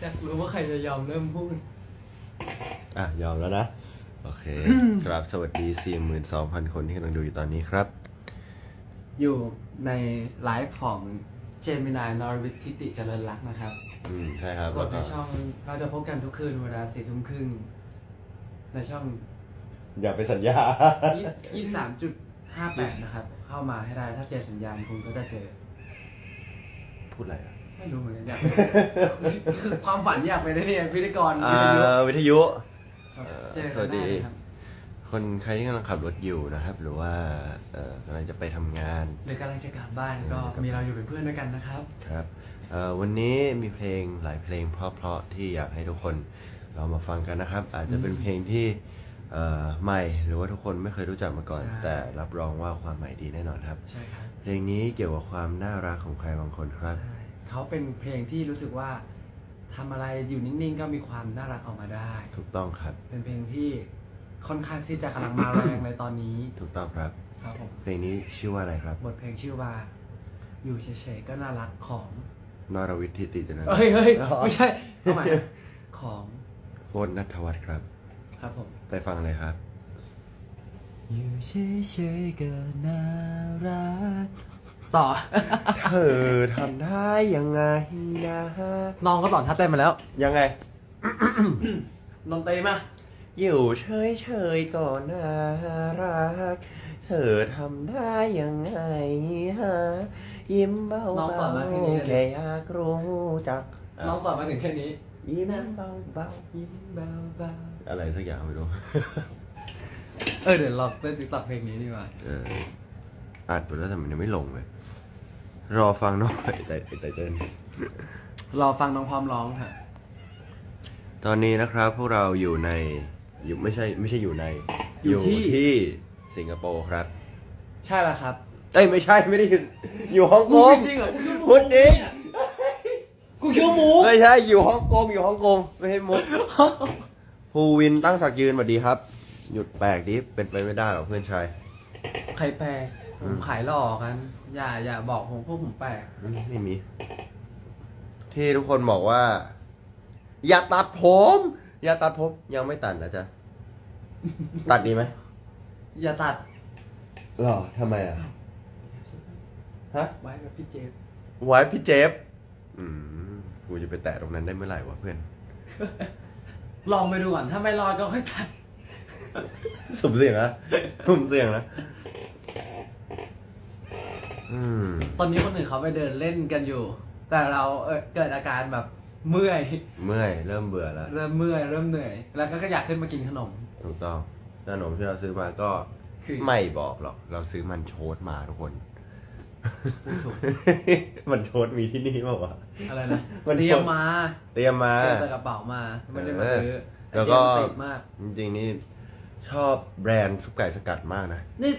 อยากรู้ว่าใครจะยอมเริ่มพูด อะ ยอมแล้วนะ โอเค ครับสวัสดี 42,000 คนที่กำลังดูอยู่ตอนนี้ครับ อยู่ในไลฟ์ของเจมินายนอรวิททิติเจริญรักษ์นะครับ อืม ใช่ครับกดในช่องเราจะพบกันทุกคืนเวลาสี่ทุ่มครึ่งในช่อง อย่าไปสัญญา ยี่สามจุดห้าแปดนะครับ เข้ามาให้ได้ถ้าเจอสัญญาณคุณก็จะเจอ พูดอะไรอะ ไม่รู้เหมือนกันอยากคือความฝันอยากเป็นเนี่ยพิธีกรอ่วิทยุาวิทยุ ครับเอ่อเจอสกัวันสดีได้นะครับคนใครที่กำลังขับรถอยู่นะครับ หรือว่าเอ่อกำลังจะไปทำงาน หรือกำลังจะกลับบ้านก็เออครับมีเราอยู่เป็นเพื่อนด้วยกันนะครับ ครับเอ่อวันนี้มีเพลงหลายเพลงเพราะๆที่อยากให้ทุกคนเรามาฟังกันนะครับ อาจจะเป็นเพลงที่เอ่อใหม่หรือว่าทุกคนไม่เคยรู้จักมาก่อน ใช่ แต่รับรองว่าความใหม่ดีแน่นอนครับ ใช่ครับเพลงนี้เกี่ยวกับความน่ารักของใครบางคนครับ ใช่ เขาเป็นเพลงที่รู้สึกว่าทำอะไรอยู่นิ่งๆ ก็มีความน่ารักออกมาได้ ถูกต้องครับ เป็นเพลงที่ค่อนข้างที่จะกำลังมาแรงในตอนนี้ ถูกต้องครับ ครับผม เพลงนี้ชื่อว่าอะไรครับ บทเพลงชื่อว่า อยู่เฉยๆก็น่ารักของนรวิทย์ทิติจนะเฮ้ยเฮ้ยอ๋อไม่ใช่เข้าใหม่นะของโฟนนัทวัฒน์ครับ ครับผม ไปฟังเลยครับ อยู่เฉยๆก็น่ารัก ต่อ เธอทำได้ยังไงนะน้องก็สอนท่าเต้นมาแล้ว ยังไงดนตรีมาอยู่เฉยๆก็น่ารัก เธอทำได้ยังไงฮะยิ้มเบาน้องสอนมาแค่นี้เลย ๆแค่อยากรู้จักน้องสอนมาถึงแค่นี้ ยิ้มเบาเบาๆยิ้มเบาเบาๆอะไรสักอย่างไม่รู้ เออเดี๋ยวเราเต้นติ๊กต็อกเพลงนี้ดีกว่า เอออัดไปแล้วแต่มันยังไม่ลงเลย รอฟังหน่อยแต่แต่เจนรอฟังน้องพร้อมร้องค่ะ ตอนนี้นะครับพวกเราอยู่ในอยู่ไม่ใช่ไม่ใช่อยู่ในอยู่ที่ ที่สิงคโปร์ครับ ใช่แล้วครับเอ้ยไม่ใช่ไม่ได้อยู่อยู่ฮ่องกงจริงเหรอพูดจริงกูคิดว่าหมูไม่ใช่อยู่ฮ่องกงอยู่ฮ่องกงไม่ให้มุกภูวินตั้งศักดิ์ยืนสวัสดีครับ หยุดแปลกดิเป็นไปไม่ได้หรอกเพื่อนชาย ใครแปลผมขายหลอกกัน อย่าอย่าบอกผมพวกผมแปลกไม่ไม่มี ที่ทุกคนบอกว่า อย่าตัดผม อย่าตัดผม ยังไม่ตัดนะจ๊ะ ตัดดีไหมอย่าตัดหรอทำไมอะ ฮะ ไว้กับพี่เจฟไว้พี่เจฟอืมกูจะไปแตะตรงนั้นได้เมื่อไหร่วะเพื่อน ลองไปดูก่อนถ้าไม่รอดก็ค่อยตัดสุ่มเสี่ยงนะสุ่มเสี่ยงนะ อืมตอนนี้คนอื่นเขาไปเดินเล่นกันอยู่ แต่เราเออเกิดอาการแบบเมื่อย เมื่อยเริ่มเบื่อแล้ว เริ่มเมื่อยเริ่มเหนื่อย แล้วก็อยากขึ้นมากินขนม ถูกต้องขนมที่เราซื้อมาก็คือ ไม่บอกหรอก เราซื้อมันโชดมาทุกคนพูดถูกมันโชดมีที่นี่เปล่าวะอะไรนะมัน เตรียมมาเตรียมมา เตรียมใส่กระเป๋ามาไม่ได้มาซื้อแล้วก็ ไอ้เจมส์ติดมาก จริงๆนี่ชอบแบรนด์ซุปไก่สกัดมากนะ นี่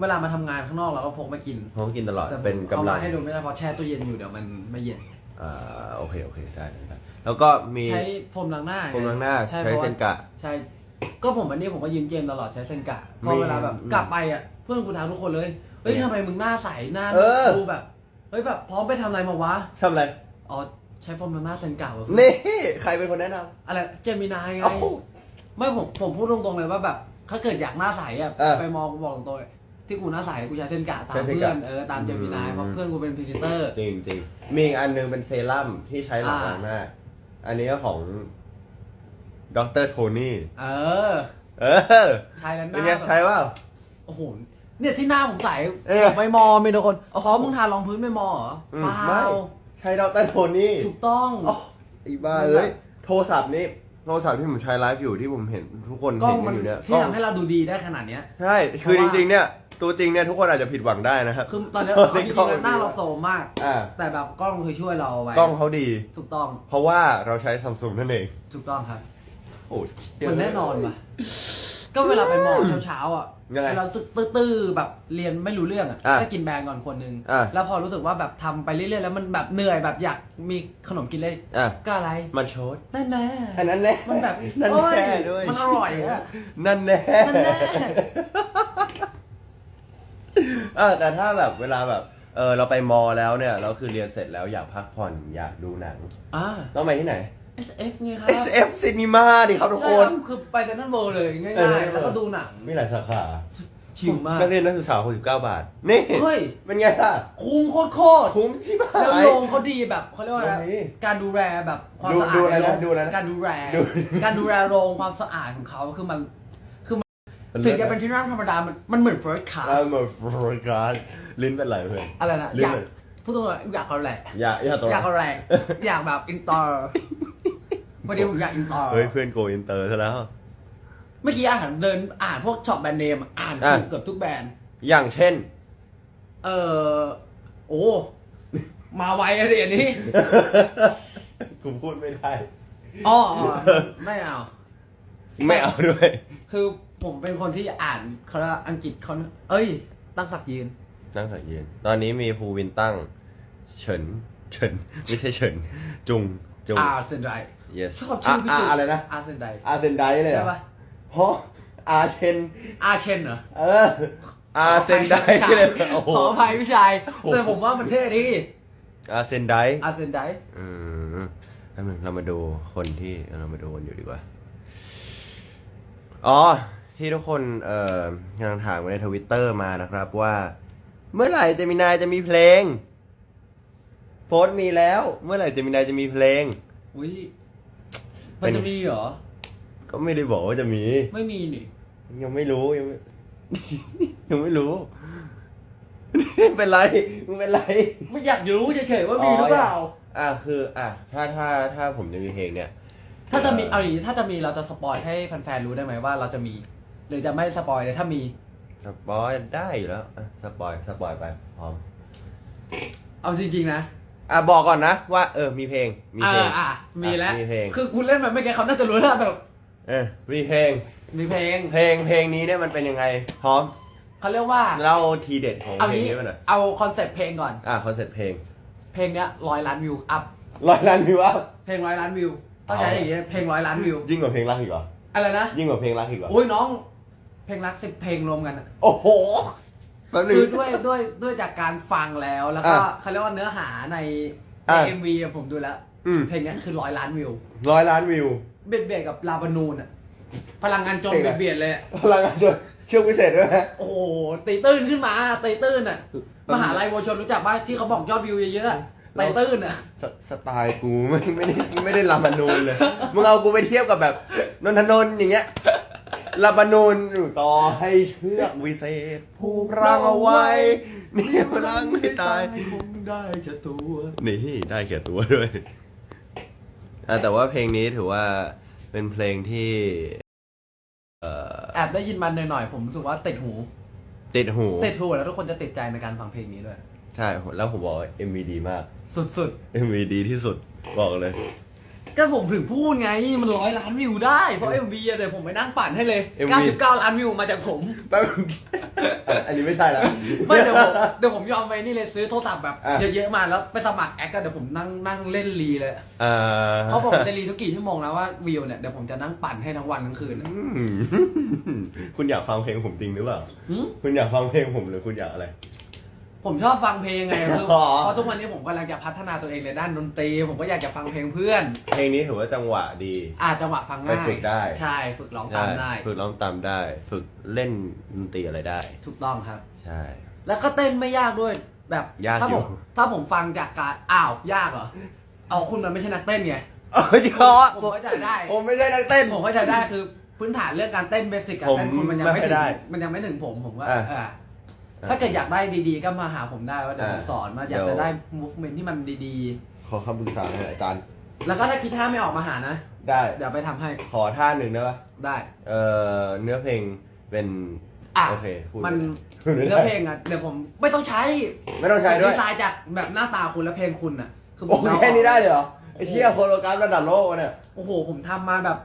เวลามาทำงานข้างนอกเราก็พกมากินเพราะว่ากินตลอดแต่เป็นกำเอาลัมางให้ดูไม่ได้เพราะแช่ตู้เย็นอยู่เดี๋ยวมันไม่เย็น อ่าโอเคโอเคได้ได้ได้แล้วก็มีใช้โฟมล้างหน้าไโฟมล้างหน้าใช่ใช้พราะว่าเซนกะ ใช่ ก็ผมวันนี้ผมก็ยืมเจมส์ตลอดใช้เซนกะพอมีเวลาแบบอืมกลับไปอะเพื่อนกูถามทุกคนเลยเฮ้ยเนี่ยทำไมมึงหน้าใสหน้าเออ ดูแบบเฮ้ยแบบพร้อมไปทำอะไรมาวะทำอะไร อ๋อใช้โฟมล้างหน้าเซนกะวะนี่ ใครเป็นคนแนะนอะไรเจมินายไง เอ้า ไม่ผมผมพูดตรงๆเลยว่าแบบ ถ้าเกิดอยากหน้าใสอะเออ ไปมองกูบอกตรงๆเลย ที่กูหน้าใสกูใช้เซนกะตามใช้เซนเพื่กะอนเออตามเจมินายอืมเพราะเพื่อนกูเป็นพรีเซนเตอร์ำจริงจริงมีอีกอันหนึงเป็นเซรั่มที่ใช้หลังอ่าล้างหน้าอันนี้ก็ของดรโทนี่เออ เออ ใช้แล้วหเป็นน้าไงแบบใช้เปล่าโอ้โหเนี่ยที่หน้าผมใสเอ้ยไปมอมีทุกคนเพราะมึงทารองพื้นไม่มอเหรออืมเปล่ไม่าใช้ดรโทนี่ถูกต้องอ๋อไอีบ้ามันแบบเอ้ยโทรศัพท์นี่โทรศัพท์ที่ผมใช้ไลฟ์อยู่ที่ผมเห็นทุกคนกล้อเห็งนมักันนอยู่เนี่ยที่ทำให้เราดูดีได้ขนาดเนี้ยใช่คือเพจราะว่าริง ๆ เนี่ย ตัวจริงเนี่ยทุกคนอาจจะผิดหวังได้นะครับ คือตอนเนี้ยในเอาจริกล้องงๆแล้วหน้าเราโซมมาก อ่า แต่แบบกล้องคือช่วยเราเอาไว้ กล้องเขาดี ถูกต้อง เพราะว่าเราใช้ซัมซุงนั่นเอง ถูกต้องครับ โอ้ยมันแน่นอนว่ะ ก็เวลาไปมอเช้าๆอะยังไงเวลาสึกตื้อๆแบบเรียนไม่รู้เรื่องอะอะก็กินแบรนด์ก่อนคนนึงอะแล้วพอรู้สึกว่าแบบทำไปเรื่อยๆแล้วมันแบบเหนื่อยแบบอยากมีขนมกินเลยอะก็อะไร มันโชดนั่นแน่อันนั้นแน่มันแบบนั่นโอ้ยแน่ด้วยมันอร่อยอะนั่นแน่นั่นแน่ เออแต่ถ้าแบบเวลาแบบเออเราไปมอแล้วเนี่ยเราคือเรียนเสร็จแล้วอยากพักผ่อนอยากดูหนัง อ่า ต้องไปที่ไหน SF ไงครับ SF Cinema ดิครับทุกใช่คคนรับคือไปเซนทรัลเวิลด์เลยง่เออายๆ แล้วก็ดูหนัง มีหลายสาขาชิลมาก นักเรียนนักศึกษา69 บาท นี่ เฮ้ย เป็นไงล่ะ คุ้มโคตรโคตรคุ้มชิบหาแล้วย โรงเขาดีแบบเขาเรียกว่าอะไรโรงนี้การดูแลแบบความดูสะอาดูดอะไรนะในโรงดูอะไรนะการดูแลดู การดูแลโรงความสะอาดของเขาคือมันคือมัน ถึงจะเป็นที่นั่งธรรมดา มันมันเหมือน first class แล้วมาโฟกัสลิ้นเป็นไรเพื่อน อะไรนะลื่นอยากเลย พูดตรงๆอยากเอาแหละอย่าอย่าตัวอยากเอาแหละอยากแบบอินเตอร์พอดีผมอยากอินเตอร์เฮ้ยเพื่อนโกอินเตอร์ซะแล้ว เมื่อกี้อ่านเดินอ่านพวกช็อปแบรนด์เนมอ่านอะถูกเกือบทุกแบรนด์ อย่างเช่น เออโอ้ มาไวอะดิอันนี้กูพูดไม่ได้ อ๋อไม่เอา ไม่เอาด้วย คือ ผมเป็นคนที่อ่านเขาเรียกว่าอังกฤษเขาเอ้ย ตั้งสักยืน นั่งสังเกตตอนนี้มีภูวินตั้ง เฉิน เฉิน ไม่ใช่เฉิน จุง จุง อาร์เซนได yes ชอบชื่อพี่อะจุ๊อะอะไรนะ อาร์เซนไดอาเซนไดเลยเหรใช่อปะเพราะอาเชนอาเชนเหรอเออ อาเซนไดเลยโอ้โห ขออภัยพี่ชายแต่ผมว่ามันเท่ดีอาเซนไดอาร์เซนไดอืมแป๊บนึงเรามาดูคนที่เรามาดูคนอยู่ดีกว่า อ๋อ ที่ทุกคนเอ่อกำลังถามกันในทวิตเตอร์มานะครับว่า เมื่อไหร่จะมีนายจะมีเพลงโพสต์มีแล้ว เมื่อไหร่จะมีนายจะมีเพลง อุ้ยมันจะมีเหรอ ก็ไม่ได้บอกว่าจะมี ไม่มีนี่ ยังไม่รู้ยังไม่ ยังไม่รู้ เป็นไรมึงเป็นไร ไม่อยากรู้เฉยๆว่ามีหรือเปล่า อะคือ อะถ้าถ้าถ้าผมจะมีเพลงเนี่ย ถ้าจะมีเอาอย่างนี้ถ้าจะมีเราจะสปอยให้แฟนๆรู้ได้ไหมว่าเราจะมี หรือจะไม่สปอยเลยถ้ามี สปอยได้อยู่แล้วอะสปอยสปอยไปพร้อมเอาจริง ๆ นะอะบอกก่อนนะว่าเออมีเพลงมีอ่าเพลง อ่ามีแล้วมีเพลง คือคุณเล่นมาไม่อกี้เขาน่าจะรู้แล้วแบบ เออมีเพลง มีเพลงเพลงเพลงนี้เนี่ยมันเป็นยังไงพร้อมเขาเรียกว่าเล่าทีเด็ดของเอาเพลงนี้นี้มาหน่อยเอาคอนเซ็ปต์เพลงก่อน อะคอนเซ็ปต์เพลงเพลงเนี้ยร้อยล้านวิวอัพร้อยล้านวิวอัพเพลงร้อยล้านวิวต้องใช้อย่างนี้เพลงร้อยล้านวิว ยิ่งกว่าเพลงรักอีกเหรออะไรนะยิ่งกว่าเพลงรักอีกเหรอ โอ้ยน้อง เพลงรักสิบเพลงรวมกันอะโอ้โหแป๊บนึง คือด้วยด้วยด้วยจากการฟังแล้วแล้วก็อะเขาเรียกว่าเนื้อหาในในอะเอ็มวีผมดูแล้วอืม เพลงเนี้ยคือร้อยล้านวิว ร้อยล้านวิว เบียดเบียดกับลาบานูนอะพลังงานจนเพลงเบีอะไรยดเบียดเลยอะพลังงานจนช่วงพิเศษด้วยไหมโอ้โหตีตื้นขึ้นมาตีตื้นอะเออ มหาลัยวัวชนรู้จักป่ะที่เขาบอกยอดวิวเยอะๆอะตีตื้นอะสสไตล์กูไม่ไม่ได้ไม่ได้ลาบานูนเลย มึงเอากูไปเทียบกับแบบนนทนนท์อย่างเงี้ย ลาบานูนอยู่ต่อให้เชือกวิเศษ ผูกรังเอาไว้นี่พลังไม่ตาย คงได้แค่ตัว นี่ได้แก่ตัวด้วยอะแต่ว่าเพลงนี้ถือว่าเป็นเพลงที่ เอ่อแอบได้ยินมันหน่อยๆ ผมรู้สึกว่าติดหู ติดหู ติดหูแล้วทุกคนจะติดใจในการฟังเพลงนี้ด้วย ใช่ แล้วผมบอกว่า MV ดีมาก สุด MV ดีที่สุดบอกเลยๆ ก็ผมถึงพูดไงมันร้อยล้านวิวได้ เพราะ MV อะเดี๋ยวผมไปนั่งปั่นให้เลย MV 99 ล้านวิวมาจากผม แป๊บนึงอะอันนี้ไม่ใช่แล้ว ไม่เดี๋ยวผมเดี๋ยวผมยอมไปนี่เลยซื้อโทรศัพท์แบบอะ เยอะๆมาแล้วไปสมัครแอคก็เดี๋ยวผมนั่งนั่งเล่นรีเลยอ่าเพราะผมจะรีทุกกี่ชั่วโมงนะว่าวิวเนี่ยเดี๋ยวผมจะนั่งปั่นให้ทั้งวันทั้งคืนอะอืมคุณอยากฟังเพลงผมจริงหรือเปล่า หืมคุณอยากฟังเพลงผมหรือคุณอยากอะไร ผมชอบฟังเพลงไงคืออ๋อ เพราะทุกวันนี้ผมกำลังจะพัฒนาตัวเองในด้านดนตรี ผมก็อยากจะฟังเพลงเพื่อนเพลงนี้ถือว่าจังหวะดี อาจจังหวะฟังง่ายไปฝึกได้ ใช่ฝึกร้องตามได้ ฝึกร้องตามได้ ฝึกเล่นดนตรีอะไรได้ ถูกต้องครับ ใช่ แล้วก็เต้นไม่ยากด้วยแบบยากถ้าอยู่ ผมถ้าผมฟังจากการอ้าวยากเหรอเอาคุณมันไม่ใช่นักเต้นไง เออจริงเหรอผมเข้าใจได้ ผมไม่ใช่นักเต้น ผมเข้าใจได้คือพื้นฐานเรื่องการเต้นเบสิกการเต้นผมคุณมันยังไม่ไม่ถึงได้มันยังไม่ถึงผมผมว่าอะ เออ ถ้าเกิดอยากได้ดีๆ ก็มาหาผมได้ว่าเดี๋ยวผมอะสอนมาอยากเดี๋จะยวได้ movement ที่มันดีขอคำปรึกษาหน่อยอาจารย์ ๆ แล้วก็ถ้าคิดท่าไม่ออกมาหานะ ได้ เดี๋ยวไปทำให้ขอท่าหนึ่งได้ปะได้ เอ่อเนื้อเพลงเป็นอะ โอเคพูดมันพูดไม่ได้เนื้อเพลงอะเดี๋ยวผมไม่ต้องใช้ไม่ต้องใช้ด้วยดีไซน์จากแบบหน้าตาคุณและเพลงคุณอะคือผโอ้มเอาแค่นี้ได้เลยเหรอไอ้เที่ยโคโลกราฟระดับโลกวะเนี่ย โอ้โห ผมทำมาแบบ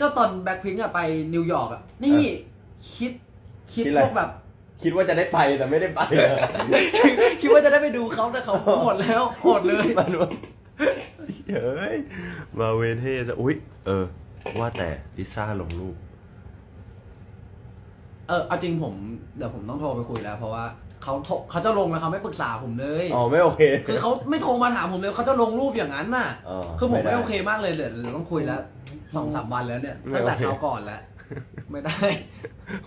ก็ตอนแบ็คพิงอะไปนิวยอร์กอะนี่คิดคิดคิดอะไร พวกแบบ คิดว่าจะได้ไปแต่ไม่ได้ไปเลยคิดว่าจะได้ไปดูเขาแต่เขาหมดแล้วหมดเลยมันว่าเฮ้ยมาเวเทสอุ้ยเออ ว่าแต่ลิซ่าลงรูปเออเอาจริงผมเดี๋ยวผมต้องโทรไปคุยแล้ว เพราะว่าเขาโทรเขาจะลงแล้วเขาไม่ปรึกษาผมเลยอ๋อไม่โอเค คือเขาไม่โทรมาถามผมเลยเขาจะลงรูปอย่างนั้นน่ะอ๋อคือผมไม่ได้ไม่โอเคมากเลยเดี๋ยวเดี๋ยวต้องคุยแล้วสองสามวันแล้วเนี่ยไม่ตั้งแต่โอเคเขาวก่อนแล้ว ไม่ได้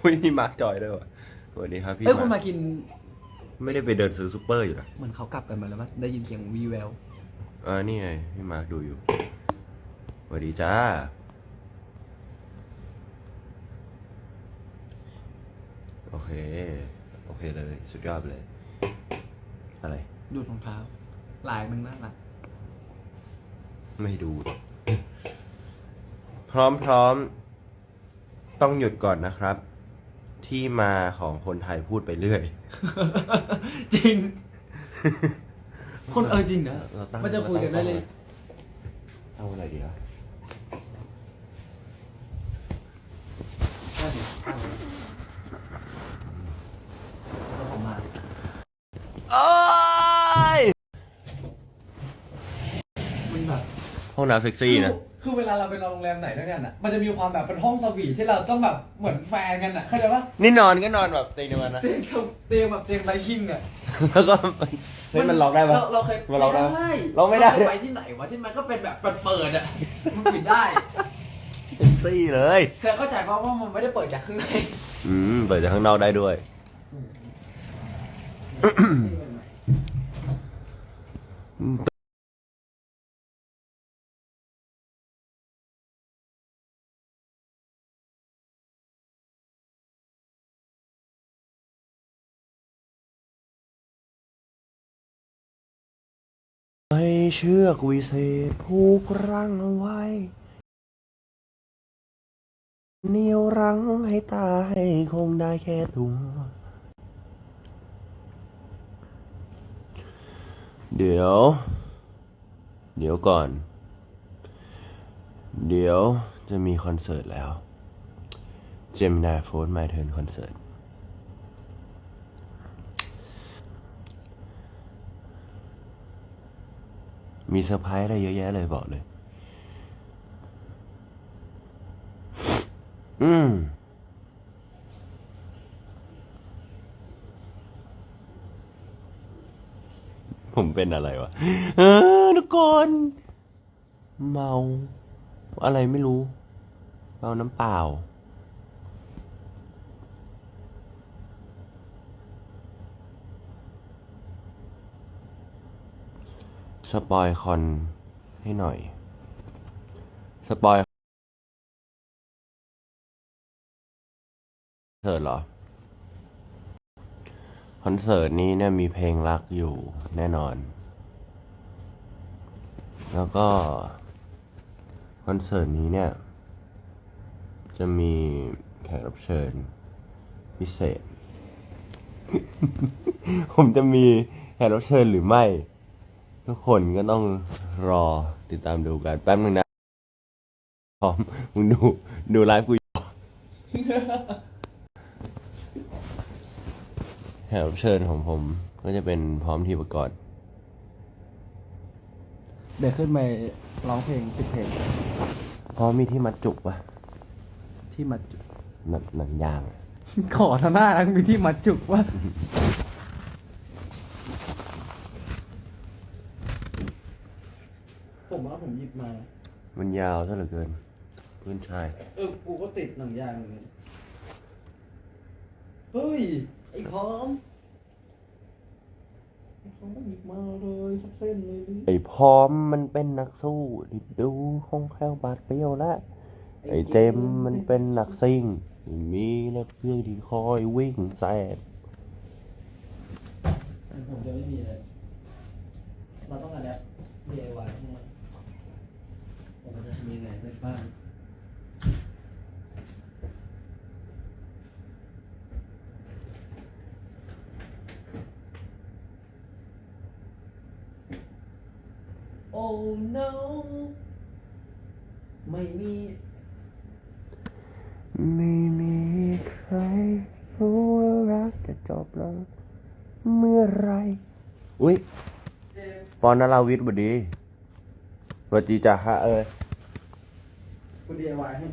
อุ้ยมีมาร์คจอยด้วยวะ สวัสดีครับพี่เอ้ยคุณมามาร์คกิน ไม่ได้ไปเดินซื้อซูเปอร์อยู่นะเหมือนเขากลับกันมาแล้วมั้ยได้ยินเสียงวีแววเออนี่ไงพี่มาร์คดูอยู่สวัสดีจ้า โอเค โอเคเลย สุดยอดไปเลย อะไร ดูดรองเท้า ลายมันน่ารักไม่ดู พร้อมพร้อม ต้องหยุดก่อนนะครับ ที่มาของคนไทยพูดไปเรื่อย จริง คนเออจริงนะเราตั้งมันจะคุยกันได้เลย เอาอะไรดีวะใช่สิเอาเลยแล้วผมมา โอ้ยมันแบบห้องน้ำเซ็กซี่นะ คือเวลาเราไปนอนโรงแรมไหนด้วยกันอะ มันจะมีความแบบเป็นห้องสวีทที่เราต้องแบบเหมือนแฟนกันอะ เข้าใจปะนี่นอนก็นอนแบบเตียงเดียวกันนะ เตียงกับเตียงแบบเตียงไบคิงอะแล้วก็เฮ้ยมันล็อกได้ปะ เราเราเคยมันล็อกได้ปะไม่ล็อกไม่ได้ เราเคยไปที่ไหนวะที่มันก็เป็นแบบเปิดๆอะ มันปิดได้เซ็กซี่เลย เธอเข้าใจเพราะว่ามันไม่ได้เปิดจากข้างใน อืมเปิดจากข้างนอกได้ด้วยให้ เชือกวิเศษผูกรังเอาไว้เหนียวรั้งให้ตายคงได้แค่ตัวเดี๋ยว เดี๋ยวก่อน เดี๋ยวจะมีคอนเสิร์ตแล้ว Gemini f o r My Turn คอนเสิร์ต มีเซอร์ไพรส์อะไรเยอะแยะเลยบอกเลย อืมผมเป็นอะไรวะเออทุกคนเมา อะไรไม่รู้ เมาน้ำเปล่า สปอยคอนให้หน่อย สปอยคอนเสิร์ตเหรอ คอนเสิร์ตนี้เนี่ยมีเพลงรักอยู่แน่นอน แล้วก็ คอนเสิร์ตนี้เนี่ย จะมีแขกรับเชิญพิเศษ ผมจะมีแขกรับเชิญหรือไม่ ทุกคนก็ต้องรอติดตามดูกัน แป๊บนึงนะพร้อมมึงดูดูไลฟ์กูอยู่แขกรับเชิญของผม ก็จะเป็นพร้อมทีประกอบเดี๋ยวขึ้นไปร้องเพลงสิบเพลงพร้อมมีที่มัดจุกปะที่มัดจุกหนังหนังยางอะขอทาหน้าทั้งมีที่มัดจุกว่า ผมว่าผ มหยิบมามันยาวซะเหลือเกิน พื้นชาย เออกูก็ติดหนังยางเหมือนกันเฮ้ย ไอ้พร้อมไอ้พร้อมก็หยิบมาเลยสักเส้นเลยดิไอ้พร้อมมันเป็นนักสู้ที่ดูคล่องแคล่วบาดเปรี้ยวและไอ้เจมส์มันเป็นนักซิ่งที่มีรถเครื่องที่คอยวิ่งแซด ผมจะไม่มีเลย เราต้องอะไร DIY ทั้งหมดผมจะทำยังไงในบ้าน โอ้ no ไม่มี ไม่มีใครรู้ว่ารักจะจบลงเมื่อไร อุ้ยเจมส์ปอนนาราวิทย์บดีสวัสดีจ้าฮะเอ้ยกู DIY ให้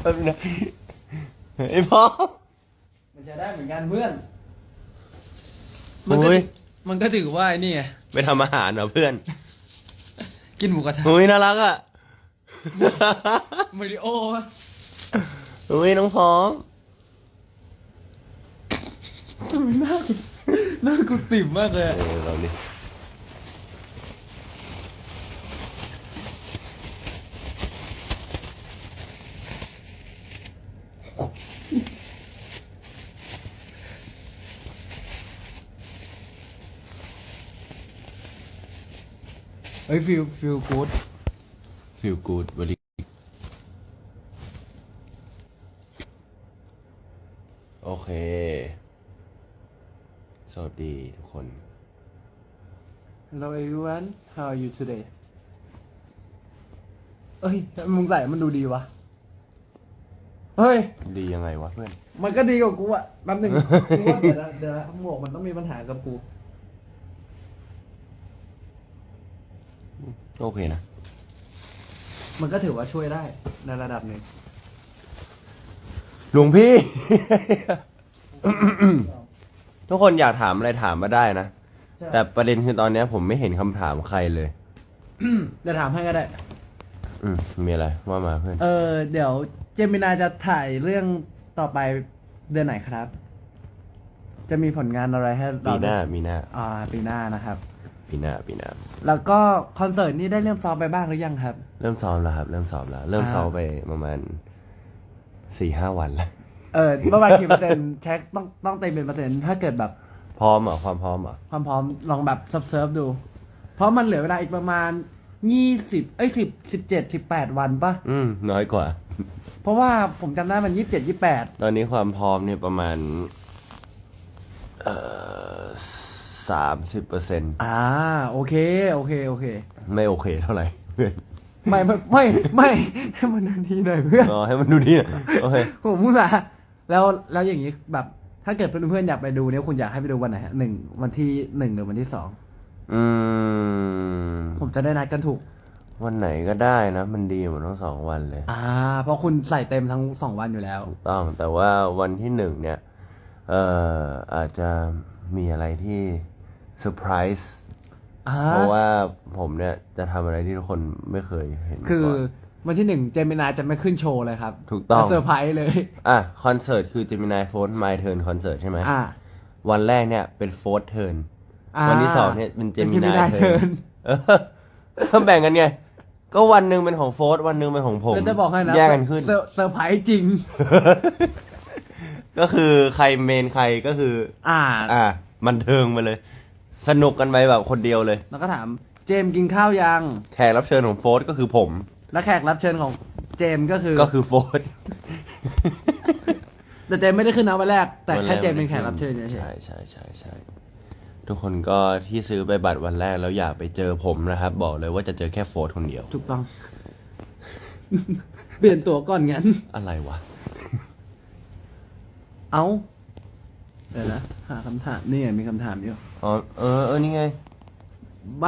แป๊บนึงนะไอ้พ่อมันจะได้เหมือนกันเพื่อน มันก็โอ้ย มันก็ถือว่าไอ้นี่ไงไปทำอาหารเหรอเพื่อนกินหมูกระทะอุ้ยน่ารักอะมาริโอวะอุ้ยน้องพร้อมน่ากูติ่มมากเลยเออเราดิ เฮ้ยฟิลฟิลกู๊ด feel good very โอเค สวัสดีทุกคน Hello everyone how are you today เอ้ยมึงใส่มันดูดีวะ เฮ้ย ดียังไงวะเพื่อน มันก็ดีกว่ากูอะแป๊บหนึงกูว่าเดี๋ยวนะเดี๋ยวนะหมวกมันต้องมีปัญหากับกู โอเคนะ มันก็ถือว่าช่วยได้ในระดับหนึ่งหลวงพี่ ทุกคนอยากถามอะไรถามมาได้นะ แต่ประเด็นคือตอนเนี้ยผมไม่เห็นคำถามใครเลย เดี๋ยวถามให้ก็ได้ อืมมีอะไรว่ามาเพื่อน เออเดี๋ยวเจมินาจะถ่ายเรื่องต่อไปเดือนไหนครับ จะมีผลงานอะไรให้เราปีหน้ามีหน้า อ่าปีหน้านะครับ ปีหน้าปีหน้า แล้วก็คอนเสิร์ตนี่ได้เริ่มซ้อมไปบ้างหรือยังครับ เริ่มซ้อมแล้วครับ เริ่มซ้อมแล้ว เริ่มอ่าซ้อมไปประมาณสี่ห้าวันแล้ว เออประมาณกี่เปอร์เซ็นต์เช็คต้องต้องเต็มเป็นเปอร์เซ็นต์ถ้าเกิดแบบพร้อมเหรอความพร้อมเหรอความพร้อมลองแบบเซิร์ฟๆดู เพราะมันเหลือเวลาอีกประมาณยี่สิบเอ้ยสิบสิบเจ็ดสิบแปดวันปะอืมน้อยกว่า เพราะว่าผมจำได้มันยี่สิบเจ็ดยี่แปดตอนนี้ความพร้อมเนี่ยประมาณ เอ่อ สามสิบเปอร์เซ็นต์อ่าโอเค โอเค โอเค ไม่โอเคเท่าไหร่เพื่อนไม่ไม่ไม่ไม่ให้มันนาทีหน่อยเพื่อนอ๋อให้มันดูดีหน่อยโอเคผมพูดละแล้วแล้วอย่างนี้แบบ ถ้าเกิดเพื่อนๆอยากไปดูเนี่ยคุณอยากให้ไปดูวันไหนฮะหนึ่งวันที่หนึ่งหรือวันที่สองอืมผมจะได้นัดกันถูก วันไหนก็ได้นะ มันดีหมดทั้งสองวันเลย อ่า เพราะคุณใส่เต็มทั้งสองวันอยู่แล้ว ถูกต้องแต่ว่าวันที่หนึ่งเนี่ย เอ่ออาจจะมีอะไรที่ เซอร์ไพรส์อ่าเพราะว่าผมเนี่ยจะทำอะไรที่ทุกคนไม่เคยเห็นมาคือก่อน วันที่หนึ่งเจมินาจะไม่ขึ้นโชว์เลยครับถูกต้องเซอร์ไพรส์เลย อะคอนเสิร์ตคือ Gemini Phone My Turn คอนเสิร์ตใช่ไหม อ่าวันแรกเนี่ยเป็น Fourth Turn อ่าวันที่สองเนี่ยเป็นเป็น Gemini Gemini Turn Turn เออก็แบ่งกันไง ก็วันหนึ่งเป็นของโฟร์วันหนึ่งเป็นของผม แล้วจะบอกให้นะแยกกันขึ้น เซอร์เซอร์ไพรส์จริง ก็คือใครเมนใครก็คือ อ่า อะมันเทิงไปเลย สนุกกันไปแบบคนเดียวเลย แล้วก็ถามเจมส์กินข้าวยัง แขกรับเชิญของโฟร์ก็คือผม และแขกรับเชิญของเจมส์ก็คือ ก็คือโฟร์แต่เจมส์ไม่ได้ขึ้นนะวันแรก แต่แค่เจมส์เป็นแขกรับเชิญเฉยใช่ใช่ใช่ใช่ทุกคนก็ที่ซื้อไปบัตรวันแรกแล้วอยากไปเจอผมนะครับ บอกเลยว่าจะเจอแค่โฟร์คนเดียว ๆถูกต้อง เปลี่ยนตัวก่อนงั้น อะไรวะ เอา เดี๋ยวนะหาคำถามนี่ไงมีคำถามอยู่อ๋อเออเออนี่ไง ใบ